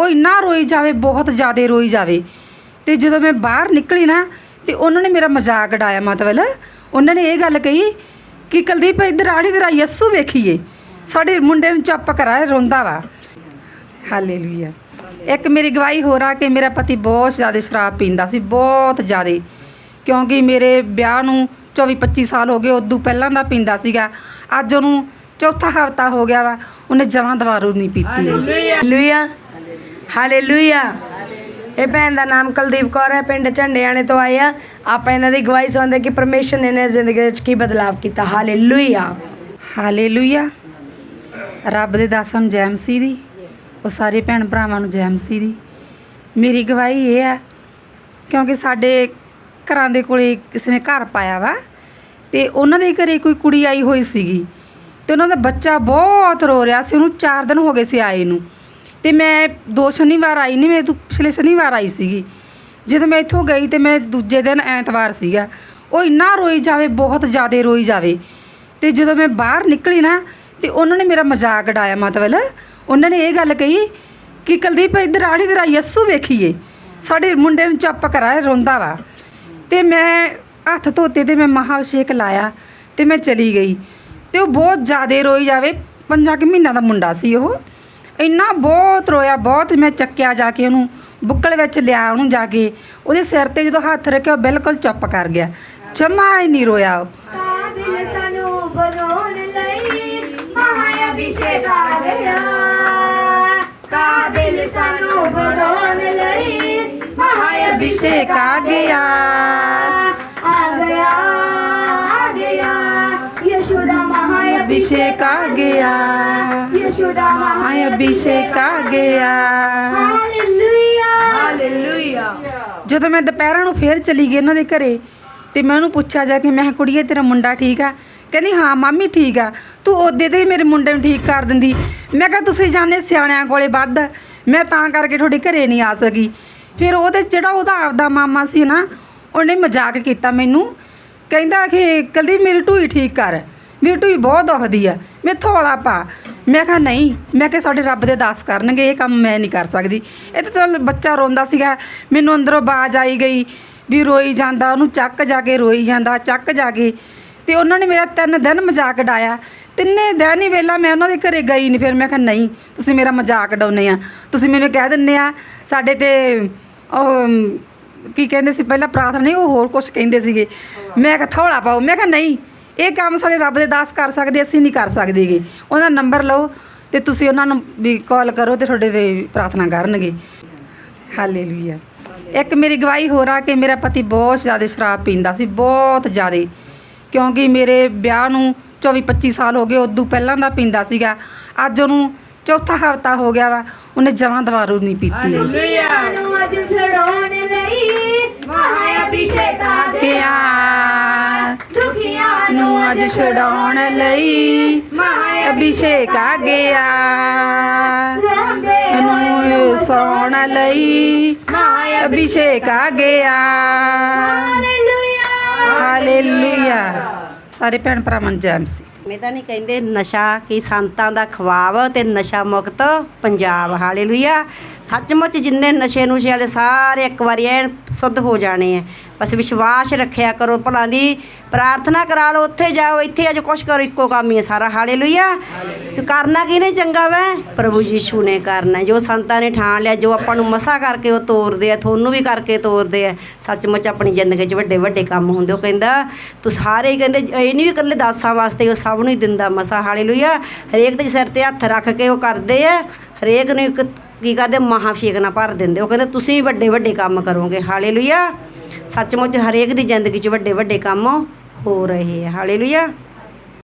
ਉਹ ਇੰਨਾ ਰੋਈ ਜਾਵੇ, ਬਹੁਤ ਜ਼ਿਆਦਾ ਰੋਈ ਜਾਵੇ। ਤੇ ਜਦੋਂ ਮੈਂ ਬਾਹਰ ਨਿਕਲੀ ਨਾ, ਤੇ ਉਹਨਾਂ ਨੇ ਮੇਰਾ ਮਜ਼ਾਕ ਉਡਾਇਆ ਮਤਲਬ ਉਹਨਾਂ ਨੇ ਇਹ ਗੱਲ ਕਹੀ ਕਿ ਕੁਲਦੀਪ, ਇੱਧਰ ਆਣੀ ਤੇਰਾ ਯੱਸੂ ਵੇਖੀਏ। ਸਾਡੇ ਮੁੰਡੇ ਨੂੰ ਚੁੱਪ ਕਰਾ ਰੋਂਦਾ ਵਾ। ਹਾਲੇਲੂਇਆ। ਇੱਕ ਮੇਰੀ ਗਵਾਹੀ ਹੋਰ ਆ ਕਿ ਮੇਰਾ ਪਤੀ ਬਹੁਤ ਜ਼ਿਆਦਾ ਸ਼ਰਾਬ ਪੀਂਦਾ ਸੀ, ਬਹੁਤ ਜ਼ਿਆਦਾ। ਕਿਉਂਕਿ ਮੇਰੇ ਵਿਆਹ ਨੂੰ 24 25 ਸਾਲ ਹੋ ਗਏ, ਉਦੋਂ ਪਹਿਲਾਂ ਦਾ ਪੀਂਦਾ ਸੀਗਾ। ਅੱਜ ਉਹਨੂੰ ਚੌਥਾ ਹਫਤਾ ਹੋ ਗਿਆ ਵਾ, ਉਹਨੇ ਜਮਾਂ ਦਵਾਰੂ ਨਹੀਂ ਪੀਤੀ। ਹਾਲੇਲੂਇਆ। ਹਾਲੇਲੂਇਆ ਇਹ ਭੈਣ ਦਾ ਨਾਮ ਕੁਲਦੀਪ ਕੌਰ ਹੈ, ਪਿੰਡ ਝੰਡਿਆਣੇ ਤੋਂ ਆਏ ਆ। ਆਪਾਂ ਇਹਨਾਂ ਦੀ ਗਵਾਹੀ ਸੁਣਦੇ ਕਿ ਪਰਮੇਸ਼ਰ ਨੇ ਇਹਨਾਂ ਦੀ ਜ਼ਿੰਦਗੀ ਵਿੱਚ ਕੀ ਬਦਲਾਵ ਕੀਤਾ। ਹਾਲੇਲੂਇਆ ਹਾਲੇਲੂਇਆ ਰੱਬ ਦੇ ਦਾਸਾਂ ਨੂੰ ਜੈ ਮਸੀਹ ਦੀ, ਉਹ ਸਾਰੇ ਭੈਣ ਭਰਾਵਾਂ ਨੂੰ ਜੈ ਮਸੀਹ ਦੀ। ਮੇਰੀ ਗਵਾਹੀ ਇਹ ਆ ਕਿਉਂਕਿ ਸਾਡੇ ਘਰਾਂ ਦੇ ਕੋਲੇ ਕਿਸੇ ਨੇ ਘਰ ਪਾਇਆ ਵਾ, ਤੇ ਉਹਨਾਂ ਦੇ ਘਰੇ ਕੋਈ ਕੁੜੀ ਆਈ ਹੋਈ ਸੀਗੀ, ਤੇ ਉਹਨਾਂ ਦਾ ਬੱਚਾ ਬਹੁਤ ਰੋ ਰਿਹਾ ਸੀ, ਉਹਨੂੰ 4 ਦਿਨ ਹੋ ਗਏ ਸੀ ਆਏ ਨੂੰ। ਤੇ ਮੈਂ ਦੋ ਸ਼ਨੀਵਾਰ ਆਈ ਨਹੀਂ ਮੈਂ ਤੋਂ ਪਿਛਲੇ ਸ਼ਨੀਵਾਰ ਆਈ ਸੀਗੀ। ਜਦੋਂ ਮੈਂ ਇੱਥੋਂ ਗਈ ਤੇ ਮੈਂ ਦੂਜੇ ਦਿਨ ਐਤਵਾਰ ਸੀਗਾ। ਉਹ ਇੰਨਾ ਰੋਈ ਜਾਵੇ, ਬਹੁਤ ਜ਼ਿਆਦਾ ਰੋਈ ਜਾਵੇ। ਤੇ ਜਦੋਂ ਮੈਂ ਬਾਹਰ ਨਿਕਲੀ ਨਾ, ਤੇ ਉਹਨਾਂ ਨੇ ਮੇਰਾ ਮਜ਼ਾਕ ਉਡਾਇਆ ਮਤਲਬ ਉਹਨਾਂ ਨੇ ਇਹ ਗੱਲ ਕਹੀ ਕਿ ਕੁਲਦੀਪ, ਇੱਧਰ ਆਣੀ ਤੇਰਾ ਯੱਸੂ ਵੇਖੀਏ। ਸਾਡੇ ਮੁੰਡੇ ਨੂੰ ਚੱਪ ਕਰਾ, ਰੋਂਦਾ ਵਾ। ਤੇ ਮੈਂ ਹੱਥ ਧੋਤੇ ਤੇ ਮੈਂ ਮਹਾਸ਼ੇਕ ਲਾਇਆ ਤੇ ਮੈਂ ਚਲੀ ਗਈ। ਤੇ ਉਹ ਬਹੁਤ ਜ਼ਿਆਦਾ ਰੋਈ ਜਾਵੇ ਪੰਜਾਂ ਕੁ ਮਹੀਨਾ ਦਾ ਮੁੰਡਾ ਸੀ ਉਹ। ਇੰਨਾ ਬਹੁਤ ਰੋਇਆ, ਬਹੁਤ ਮੈਂ ਚੱਕਿਆ ਜਾ ਕੇ ਉਹਨੂੰ, ਬੁੱਕਲ ਵਿੱਚ ਲਿਆ ਉਹਨੂੰ ਜਾ ਕੇ। ਉਹਦੇ ਸਿਰ ਤੇ ਜਦੋਂ ਹੱਥ ਰੱਖਿਆ, ਉਹ ਬਿਲਕੁਲ ਚੁੱਪ ਕਰ ਗਿਆ। ਜਮਾ ਹੀ ਨਹੀਂ ਰੋਇਆ ਉਹ। ਕਾਬਿਲ ਸਾਨੂੰ ਬਣਾਉਣ ਲਈ ਮਹਾ ਅਭਿਸ਼ੇਕ ਆ ਗਿਆ। ਕਾਬਿਲ ਸਾਨੂੰ ਬਣਾਉਣ ਲਈ ਮਹਾ ਅਭਿਸ਼ੇਕ ਆ ਗਿਆ। ਮਹਾ ਹਾਂ ਅਭਿਸ਼ੇਕ ਆ ਗਿਆ। ਹਾਲੇਲੂਇਆ। ਹਾਲੇਲੂਇਆ। ਜਦੋਂ ਮੈਂ ਦੁਪਹਿਰਾਂ ਨੂੰ ਫੇਰ ਚਲੀ ਗਈ ਉਹਨਾਂ ਦੇ ਘਰੇ ਤੇ ਮੈਂ ਉਹਨੂੰ ਪੁੱਛਿਆ ਜਾ ਕੇ ਮੈਂ ਕਿਹਾ ਕੁੜੀਏ ਤੇਰਾ ਮੁੰਡਾ ਠੀਕ ਆ? ਕਹਿੰਦੀ ਹਾਂ ਮਾਮੀ ਠੀਕ ਆ। ਤੂੰ ਉਹਦੇ ਤੇ ਮੇਰੇ ਮੁੰਡੇ ਨੂੰ ਠੀਕ ਕਰ ਦਿੰਦੀ। ਮੈਂ ਕਿਹਾ ਤੁਸੀਂ ਜਾਣੇ ਸਿਆਣਿਆਂ ਕੋਲੇ ਵੱਧ। ਮੈਂ ਤਾਂ ਕਰਕੇ ਤੁਹਾਡੇ ਘਰੇ ਨਹੀਂ ਆ ਸਕੀ। ਫਿਰ ਉਹਦੇ ਜਿਹੜਾ ਉਹਦਾ ਆਪਦਾ ਮਾਮਾ ਸੀ ਨਾ ਉਹਨੇ ਮਜ਼ਾਕ ਕੀਤਾ ਮੈਨੂੰ। ਕਹਿੰਦਾ ਕਿ ਕਲਦੀ ਮੇਰੀ ਢੂਈ ਠੀਕ ਕਰ। ਵੀ ਢੂਈ ਬਹੁਤ ਦੁਖਦੀ ਆ। ਮੈਂ ਥੋੜਾ ਪਾ। ਮੈਂ ਕਿਹਾ ਨਹੀਂ, ਮੈਂ ਕਿਹਾ ਸਾਡੇ ਰੱਬ ਦੇ ਦਾਸ ਕਰਨਗੇ, ਇਹ ਕੰਮ ਮੈਂ ਨਹੀਂ ਕਰ ਸਕਦੀ। ਇਹ ਤਾਂ ਚਲ ਬੱਚਾ ਰੋਂਦਾ ਸੀਗਾ, ਮੈਨੂੰ ਅੰਦਰੋਂ ਬਾਜ ਆਈ ਗਈ ਵੀ ਰੋਈ ਜਾਂਦਾ, ਉਹਨੂੰ ਚੱਕ ਜਾ ਕੇ ਰੋਈ ਜਾਂਦਾ, ਚੱਕ ਜਾ ਕੇ। ਤੇ ਉਹਨਾਂ ਨੇ ਮੇਰਾ ਤਿੰਨ ਦਿਨ ਮਜ਼ਾਕ ਡਾਇਆ ਤਿੰਨੇ ਦਿਨ ਹੀ ਵੇਲਾ ਮੈਂ ਉਹਨਾਂ ਦੇ ਘਰੇ ਗਈ ਨਹੀਂ ਫਿਰ ਮੈਂ ਕਿਹਾ ਨਹੀਂ, ਤੁਸੀਂ ਮੇਰਾ ਮਜ਼ਾਕ ਡਾਉਨੇ ਆ। ਤੁਸੀਂ ਮੈਨੂੰ ਕਹਿ ਦਿੰਦੇ ਆ, ਸਾਡੇ ਤੇ ਉਹ, ਕੀ ਕਹਿੰਦੇ ਸੀ, ਪਹਿਲਾਂ ਪ੍ਰਾਰਥਨਾ ਨਹੀਂ, ਉਹ ਹੋਰ ਕੁਝ ਕਹਿੰਦੇ ਸੀਗੇ। ਮੈਂ ਕਿਹਾ ਥੋੜਾ ਪਾਓ, ਮੈਂ ਕਿਹਾ ਨਹੀਂ ਇਹ ਕੰਮ ਸਾਡੇ ਰੱਬ ਦੇ ਦਾਸ ਕਰ ਸਕਦੇ ਅਸੀਂ ਨਹੀਂ ਕਰ ਸਕਦੇਗੇ ਉਹਦਾ ਨੰਬਰ ਲਓ ਤੇ ਤੁਸੀਂ ਉਹਨਾਂ ਨੂੰ ਵੀ ਕਾਲ ਕਰੋ ਤੇ ਤੁਹਾਡੇ ਤੇ ਪ੍ਰਾਰਥਨਾ ਕਰਨਗੇ। ਹਾਲੇਲੂਇਆ ਇੱਕ ਮੇਰੀ ਗਵਾਹੀ ਹੋਰ ਆ ਕਿ ਮੇਰਾ ਪਤੀ ਬਹੁਤ ਜ਼ਿਆਦਾ ਸ਼ਰਾਬ ਪੀਂਦਾ ਸੀ ਬਹੁਤ ਜ਼ਿਆਦਾ। ਕਿਉਂਕਿ ਮੇਰੇ ਵਿਆਹ ਨੂੰ 24 25 ਸਾਲ ਹੋ ਗਏ ਉਦੋਂ ਪਹਿਲਾਂ ਦਾ ਪੀਂਦਾ ਸੀਗਾ। ਅੱਜ ਉਹਨੂੰ ਚੌਥਾ ਹਫਤਾ ਹੋ ਗਿਆ ਵਾ ਉਹਨੇ ਜਮਾਂ ਦਵਾਰੂ ਨਹੀਂ ਪੀਤੀ। ਸਾਨੂੰ ਅੱਜ ਛਡਾਉਣ ਲਈ ਛਡਾਉਣ ਲਈ ਅਭਿਸ਼ੇਕ ਆ ਗਿਆ। ਮੈਨੂੰ ਸੌਣ ਲਈ ਅਭਿਸ਼ੇਕ ਆ ਗਿਆ। ਹਾਲੇਲੂਇਆ। ਸਾਰੇ ਭੈਣ ਭਰਾਵਾਂ ਨੂੰ ਜੈ ਮਸੀਹ। ਮੈਂ ਤਾਂ ਨਹੀਂ ਕਹਿੰਦੇ ਨਸ਼ਾ ਕੀ ਸੰਤਾਂ ਦਾ ਖਵਾਬ ਤੇ ਨਸ਼ਾ ਮੁਕਤ ਪੰਜਾਬ। ਹਾਲੇਲੂਇਆ। ਸੱਚਮੁੱਚ ਜਿੰਨੇ ਨਸ਼ੇ ਨੁਸ਼ੇ ਵਾਲੇ ਸਾਰੇ ਇੱਕ ਵਾਰੀ ਐਨ ਸੁੱਧ ਹੋ ਜਾਣੇ ਆ ਬਸ ਵਿਸ਼ਵਾਸ ਰੱਖਿਆ ਕਰੋ ਭਲਾ ਦੀ। ਪ੍ਰਾਰਥਨਾ ਕਰਾ ਲਓ ਉੱਥੇ ਜਾਓ ਇੱਥੇ ਅੱਜ ਕੁਛ ਕਰੋ ਇੱਕੋ ਕੰਮ ਹੀ ਹੈ ਸਾਰਾ। ਹਾਲੇਲੂਇਆ। ਤੇ ਕਰਨਾ ਕਿਹਨੇ ਚੰਗਾ ਵੈ? ਪ੍ਰਭੂ ਯੀਸ਼ੂ ਨੇ ਕਰਨਾ ਜੋ ਸੰਤਾਂ ਨੇ ਠਾਣ ਲਿਆ ਜੋ ਆਪਾਂ ਨੂੰ ਮਸਾ ਕਰਕੇ ਉਹ ਤੋਰਦੇ ਆ ਤੁਹਾਨੂੰ ਵੀ ਕਰਕੇ ਤੋਰਦੇ ਆ ਸੱਚਮੁੱਚ ਆਪਣੀ ਜ਼ਿੰਦਗੀ 'ਚ ਵੱਡੇ ਵੱਡੇ ਕੰਮ ਹੁੰਦੇ। ਉਹ ਕਹਿੰਦਾ ਤੂੰ ਸਾਰੇ ਕਹਿੰਦੇ ਇਹ ਨਹੀਂ ਵੀ ਇਕੱਲੇ ਦਾਸਾਂ ਵਾਸਤੇ ਉਹ ਸਭ ਨੂੰ ਹੀ ਦਿੰਦਾ ਮਸਾ, ਹਾਲੇਲੂਇਆ। ਹਰੇਕ ਦੇ ਸਿਰ ਤੇ ਹੱਥ ਰੱਖ ਕੇ ਉਹ ਕਰਦੇ ਆ। ਹਰੇਕ ਨੂੰ ਇੱਕ, ਕੀ ਕਰਦੇ ਮਹਾਸ਼ੇਕ ਫੇਕਣਾ ਭਰ ਦਿੰਦੇ। ਉਹ ਕਹਿੰਦੇ, ਤੁਸੀਂ ਵੀ ਵੱਡੇ ਵੱਡੇ ਕੰਮ ਕਰੋਗੇ। ਹਾਲੇਲੂਇਆ। ਸੱਚਮੁੱਚ ਹਰੇਕ ਦੀ ਜ਼ਿੰਦਗੀ 'ਚ ਵੱਡੇ ਵੱਡੇ ਕੰਮ ਹੋ ਰਹੇ ਆ। ਹਾਲੇਲੂਇਆ।